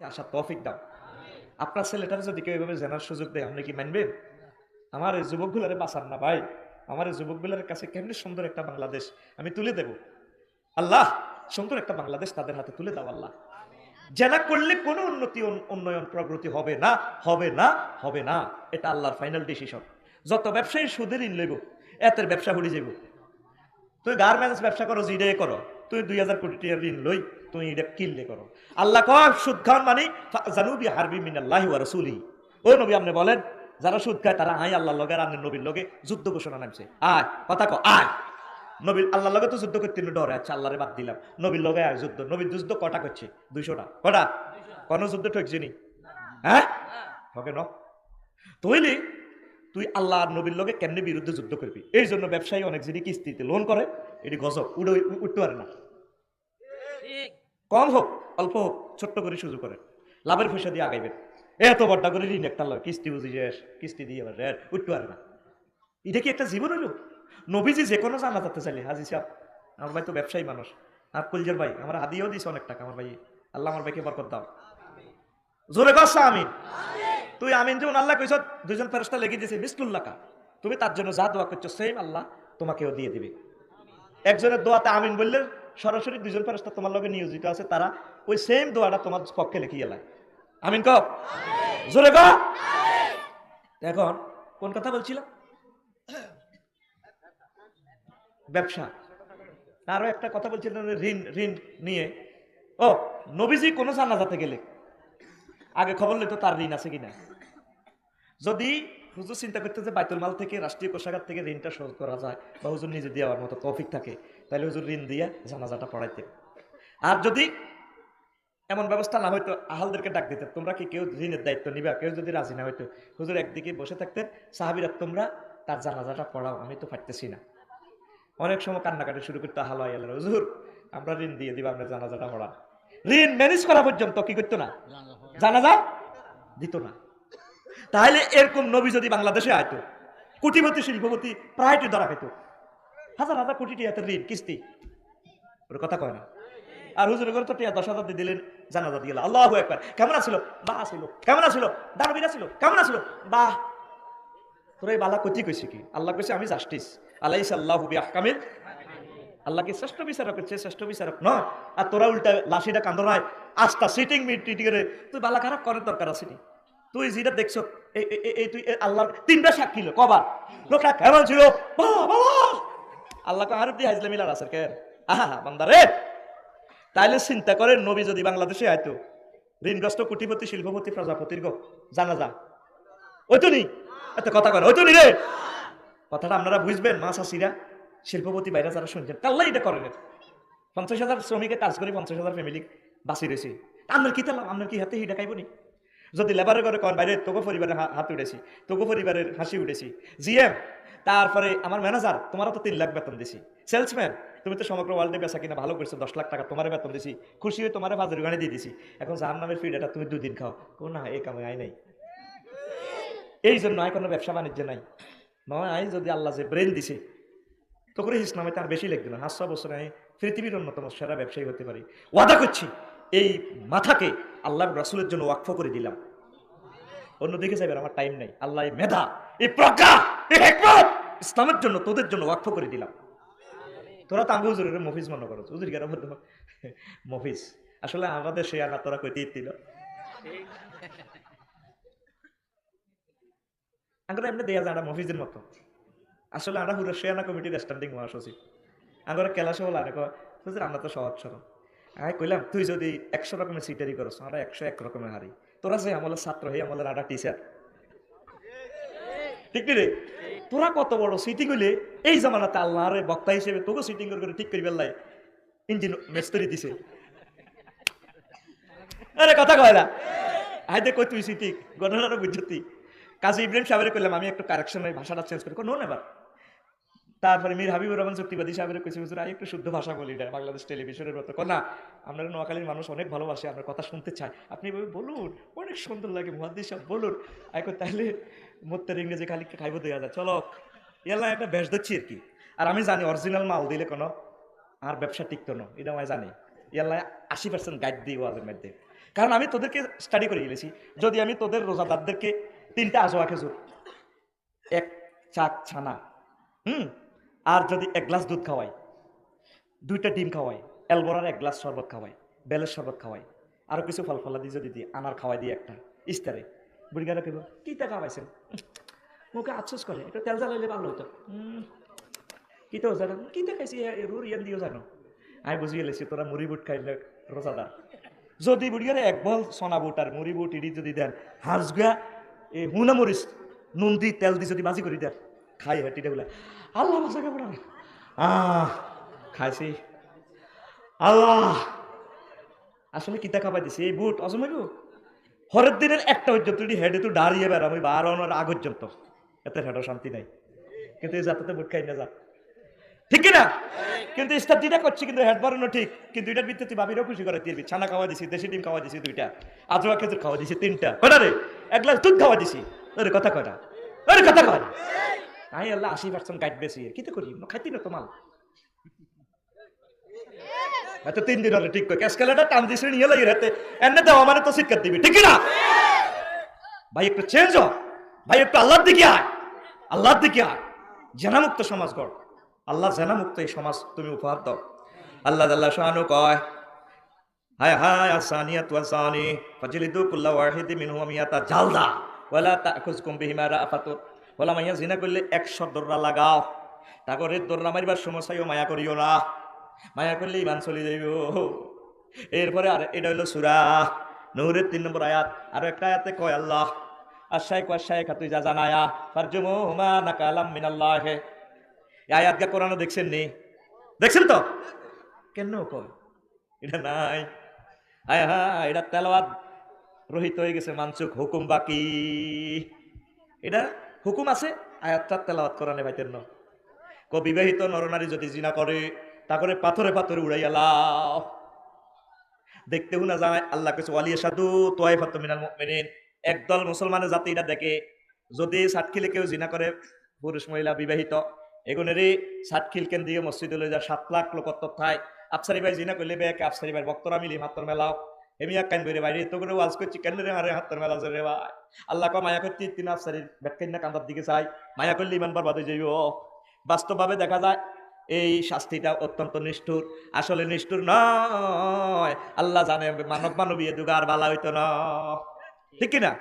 আসার তফিক দাও। আপনার ছেলেটার যদি কেউ এভাবে জানার সুযোগ দেয়, আপনি কি মানবেন? আমার এই যুবকগুলারে বাঁচান না ভাই। আমার এই যুবকগুলার কাছে কেমনি সুন্দর একটা বাংলাদেশ আমি তুলে দেব? আল্লাহ, সুন্দর একটা বাংলাদেশ তাদের হাতে তুলে দাও আল্লাহ। জেনা করলে কোনো উন্নতি উন্নয়ন প্রগতি হবে না হবে না হবে না। এটা আল্লাহর ফাইনাল ডিসিশন যত ব্যবসায়ী সুদের ঋণ লইব, এতের ব্যবসা হয়ে যাব তুই গার্মেন্টস ব্যবসা করো জিডে করো। তুই দুই হাজার কোটি টাকা ঋণ লই। তুই এটা কিনলে করো। আল্লাহ কয়, সুদ খান মানে জানুবি হারবি মিনাল্লাহি ওয়া রাসূলিহি। ওই নবী, আপনি বলেন, যারা সুদ খায় তারা আয় আল্লাহর লগে আর নবীর লগে যুদ্ধ ঘোষণা নামছে। আয়, কথা কো আয়। নবীর আল্লাহর লগে তো যুদ্ধ করতে ডরে আচ্ছা আল্লাহরে বাদ দিলাম। নবীর লগে আয় যুদ্ধ, নবীর যুদ্ধ কটা করছে? দুইশোটা। কটা? কোন যুদ্ধ ঠকছে নি? হ্যাঁ? হবে ন। তৈলি, তুই আল্লাহ আর নবীর লগে কেমনে বিরুদ্ধে যুদ্ধ করবি? এই জন্য ব্যবসায়ী অনেক জিনিস কিস্তিতে লোন করে, এটি গজব, উড়ে উঠতে পারে না। কম হোক অল্প হোক ছোট্ট করে সুযোগ করে লাভের পয়সা দিয়ে আগাইবেন। এত বড্ডা করে ঋণ একটা লয় কিস্তি বুঝি শেষ কিস্তি দিয়ে আবার রেট উঠতে পারে না। এটা কি একটা জীবন হইল? নবীজি যে কোনো জানা যাতে চাইলে হাজি সাহেব আমার ভাই তো ব্যবসায়ী মানুষ। আর কুলজার ভাই আমার হাদিয়েও দিছে অনেক টাকা আমার ভাই আল্লাহ আমার ভাইকে বরকত দাও। জোরে কসা আমিন। তুই আমিন যেমন আল্লাহ কইস দুজন ফেরস্তা লেগে দিয়েছে বিসলুল্লাহ তুমি তার জন্য যা দোয়া করছ সেম আল্লাহ তোমাকেও দিয়ে দিবে। একজনের দোয়াতে আমিন বললে সরাসরি দুজন ফেরস্তা তোমার লগে নিয়োজিত আছে তারা ওই সেম দোয়াটা তোমার পক্ষে লিখিয়ে এলায়। আমিন ক জোরে ক এখন কোন কথা বলছিলাম ব্যবসা। আরও একটা কথা বলছিলেন ঋণ ঋণ নিয়ে। ও নবীজি কোনো জানাজাতে গেলে আগে খবর লইতো তার ঋণ আছে কিনা। যদি হুজুর চিন্তা করতে যে বাইতুল মাল থেকে রাষ্ট্রীয় কোষাগার থেকে ঋণটা শোধ করা যায় বা হুজুর নিজে দেওয়ার মতো তৌফিক থাকে তাহলে হুজুর ঋণ দিয়ে জানাজাটা পড়াইতে। আর যদি এমন ব্যবস্থা না হইতো, আহালদেরকে ডাক দিতেন, তোমরা কি কেউ ঋণের দায়িত্ব নিবা? কেউ যদি রাজি না হইতো, হুজুর একদিকে বসে থাকতেন, সাহাবিরা তোমরা তার জানাজাটা পড়াও, আমি তো পারতেছি না। অনেক সময় কান্নাকাটি শুরু করতে আহাল আল্লাহ হুজুর, আমরা ঋণ দিয়ে দিবা, আমরা জানাজাটা পড়া ঋণ ম্যানেজ করা পর্যন্ত কি করতো না? জানাজা দিত না। তাহলে এরকম নবী যদি বাংলাদেশে আইতো, কোটিপতি, শিল্পপতি, প্রায়টি ধরা খেত হাজার হাজার কোটি টিয়াতে ঋণ কিস্তি। ওর কথা কয় না। আর হুজুর করে তো টিয়া দশ হাজার দিয়ে দিলেন জানাজা দিয়ে আল্লাহ একবার কেমন আছিল? বাহ ছিল কেমন আছিল? দানবীরা ছিল কেমন আছিল? বাহ। তোর এই বালা কতি কইছে কি? আল্লাহ কইছে আমি জাস্টিস আল্লাহ আল্লাহ হুবি আহকামিল আল্লাহকে শ্রেষ্ঠ বিচারক হচ্ছে শ্রেষ্ঠ বিচারক নয়। আর তোরা উল্টা লাশিটা কান্দ নয় আস্তা সিটিং মিটিং তুই বালা খারাপ করার দরকার আছে তুই যেটা দেখছ এই- তুই আল্লাহ তিনটা সাক্ষী কবার। লোকটা কেমন ছিল? বাহ, বাহ। আল্লাহকে আর দিয়ে হাজলে মিলার আছে, কে? আহা তাইলে চিন্তা করে নবী যদি বাংলাদেশে আইতো, ঋণগ্রস্ত কোটিপতি, শিল্পপতি, প্রজাপতির গো, জানা যা। ওই তো নি এত কথা করে ওই তো নি রে! কথাটা আপনারা বুঝবেন, মা চাষিরা শিল্পপতি বাইরে যারা শুনছেন কাল্লা এটা করেন। পঞ্চাশ হাজার শ্রমিকের কাজ করে পঞ্চাশ হাজার ফ্যামিলি বাঁচি রয়েছে। আপনার কি তালাম আপনার কি হাতে হিটা খাইব নি? যদি লেবারে করে কর, বাইরে তোকে পরিবারের হাত উঠেছি তোকে পরিবারের হাসি উঠেছি। জিএম তারপরে আমার ম্যানেজার তোমারও তো তিন লাখ বেতন দিছি। সেলসম্যান তুমি তো সমগ্র ওয়ার্ল্ডে বেচা কিনা ভালো করছ, দশ লাখ টাকা তোমার বেতন দিছি। খুশি হয়ে তোমার বাজার গানে দিয়ে দিছি। এখন জাহান নামের ফিডাটা তুমি দুদিন খাও। ও না এই কামে আয় নাই। এই জন্য আয় কোনো ব্যবসা বাণিজ্য নাই। নয় আয় যদি আল্লাহ যে ব্রেন দিছে তো করে ইসলামে তার বেশি লাগবে না। হাসা বছর আমি পৃথিবীর অন্যতম সেরা ব্যবসায়ী হতে পারি। ওয়াদা করছি, এই মাথাকে আল্লাহ রাসুলের জন্য ওয়াকফ করে দিলাম। অন্যদিকে যাবে আমার টাইম নেই। আল্লাহ মেধা, এই প্রজ্ঞা, এই ইসলামের জন্য তোদের জন্য ওয়াকফ করে দিলাম। তোরা তো আমি হুজুরের মফিজ মনে করো হুজুর কেন মফিজ। আসলে আমাদের সে আনা তোরা কইতে দিল। আমরা এমনি দেয়া যায় মফিজের মতো। আসলে আমরা হুরো শেয়ানা কমিটির স্ট্যান্ডিং মহাসচিব। আমরা কেলাসে বলা কয়, হুজুর আমরা তো সহজ সরল। আমি কইলাম তুই যদি একশো রকমের সিটারি করস আমরা একশো এক রকমের হারি। তোরা যে আমলের ছাত্র হয়ে আমলের আটা টিচার ঠিক রে? তোরা কত বড় সিটিং গুলি এই জামানাতে আল্লাহ রে বক্তা হিসেবে তোকে সিটিং করে ঠিক করি বেল্লাই ইঞ্জিন মেস্তরি দিছে। আরে কথা কয় না। হাইতে কই তুই সিটিং ঘটনাটা বুঝছি কাজী ইব্রাহিম সাহেবের করলাম আমি একটু কারেকশন কারেকশনের ভাষাটা চেঞ্জ করি। কোন এবার তারপরে মীর হাবিবুর রহমান চুক্তিবাদী সাহেবের কইছে, হুজুর আমি একটু শুদ্ধ ভাষা বলি না বাংলাদেশ টেলিভিশনের মতো। না, আপনারা নোয়াখালীর মানুষ অনেক ভালোবাসে আপনার কথা শুনতে চায় আপনি বলুন, অনেক সুন্দর লাগে, মুহাদ্দিস সাহেব বলুন। এখন তাহলে মোত্তের ইংরেজি খালি খাইব দেওয়া যায় চলো এলা একটা বেশ দিচ্ছি আর কি। আর আমি জানি অরিজিনাল মাল দিলে কোনো আর ব্যবসা টিকতো না, এটা আমি জানি। এলা আশি পার্সেন্ট গাইড দিই ওয়াজের মধ্যে। কারণ আমি তোদেরকে স্টাডি করে গেলেছি যদি আমি তোদের রোজাদারদেরকে তিনটা আজোয়া খেজুর, এক চাক ছানা, হুম? আর যদি এক গ্লাস দুধ খাওয়াই, দুইটা ডিম খাওয়াই এলবোরার এক গ্লাস শরবত খাওয়াই, বেলের শরবত খাওয়াই, আরও কিছু ফল ফলা যদি দিই, আনার খাওয়াই দিই একটা, ইস্তারে। বুড়িগারা কেব কিটা খাওয়াইছেন মুখে আফসোস করে একটু তেল জ্বালাইলে ভালো হতো কি তো জানো? কি দেখাইছি রুর ইয়ান দিও জানো? আমি বুঝিয়ে লেছি তোরা মুড়ি বুট খাইলে রোজাদার। যদি বুড়িয়ারে এক বল সোনা বুট আর মুড়ি বুট ইডি যদি দেন হাঁস গুয়া এই হুনা মরিচ নুন দি তেল দি যদি বাজি করে দেন খাই হাটিটা বলে। আল্লাহ বাসাকে পড়া আহ খাইছি। আল্লাহ আসলে কিতা খাবার দিছি এই বুট অজমাইব হরের দিনের একটা পর্যন্ত তুই হেডে তো দাঁড়িয়ে বেড়াম ওই বার আনার আগ পর্যন্ত। এত হেডও শান্তি নাই। কিন্তু এই যাতে বুট খাই না যা ঠিক না কিন্তু স্টার্টিটা করছি, কিন্তু হেড বাড়ানো ঠিক। কিন্তু এটার ভিত্তিতে তুই ভাবিরও খুশি করে তুই ছানা খাওয়া দিছি, দেশি ডিম খাওয়া দিছি দুইটা। আজোয়া খেজুর খাওয়া দিছি তিনটা। কটা রে? এক গ্লাস দুধ খাওয়া দিছি। ওরে কথা কয়টা ওরে কথা কয় আমি আল্লাহ আশি পার্সেন্ট গাইড বেশি। কি তো করি খাইতি না তোমার এত তিন দিন হলে ঠিক করে ক্যাসকালেটা টান দিছে নিয়ে লাগে রাতে এনে দেওয়া মানে তো শিক্ষা দিবি, ঠিক না ভাই, একটু চেঞ্জ হ। ভাই, একটু আল্লাহর দিকে আয়। আল্লাহর দিকে আয়। জেনামুক্ত সমাজ গড়। আল্লাহ জেনামুক্ত এই সমাজ তুমি উপহার দাও। আল্লাহ আল্লাহ শাহানু কয়, হায় হায়, আসানিয়াত ওয়াসানি ফাজিলিদু কুল্লা ওয়াহিদি মিনহুম মিয়াতা জালদা, ওয়ালা তাখুজকুম বিহিমা রাফাতুত ওয়ালা মাইয়া জিনা করলে 100 দররা লাগাও। তাগরে দররা মারিবার সমস্যায় মায়া করিও না। মায়া করলে ইমান চলে যাইব। এরপরে আর এটা হলো সুরা। নূরের তিন নম্বর আয়াত। আর একটা আয়াতে কয় আল্লাহ আশাই কয় আশাই তুই যা জানায়া ফারজুমু হুমা নাকালাম মিনাল্লাহ। এই আয়াত গা কোরআনে দেখছেন নি? দেখছেন তো? কেন কয়? এটা নাই। আয় হা এটা তেলাওয়াত রহিত হয়ে গেছে মানসুক হুকুম বাকি। এটা হুকুম আছে, আয়াতটা তেলাওয়াত কোরআনে পাইতেন না। ক বিবাহিত নরনারী যদি জিনা করে তা করে পাথরে পাথরে উড়াইয়া লাও দেখতেও না যায় আল্লাহ কিছু ওয়ালিয়া সাধু তোয়াই ফাত মিনাল মুমিনিন। একদল মুসলমানের এটা দেখে, যদি সাতখিলে কেউ জিনা করে, পুরুষ, মহিলা, বিবাহিত, এগুনেরই সাতখিল কেন দিয়ে মসজিদে যা সাত লাখ লোক থায়। আফসারি ভাই জিনা করলে বেকে, আফসারি ভাই বক্তরা মিলি হাতর মেলাও। এমিয়া কান বইরে বাইরে তো করে ওয়াজ করছি কেন রে হারে হাতর মেলা রে ভাই? আল্লাহ কো মায়া করছি, তিন আফসারি ব্যাখ্যান না কান্দার দিকে চাই। মায়া করলে ইমান বরবাদ হয়ে যাইব। বাস্তবভাবে দেখা যায় এই শাস্তিটা অত্যন্ত নিষ্ঠুর। আসলে নিষ্ঠুর নয়। আল্লাহ জানে মানব মানবীয় দুগার বালা হইতো না। ঠিক কিনা?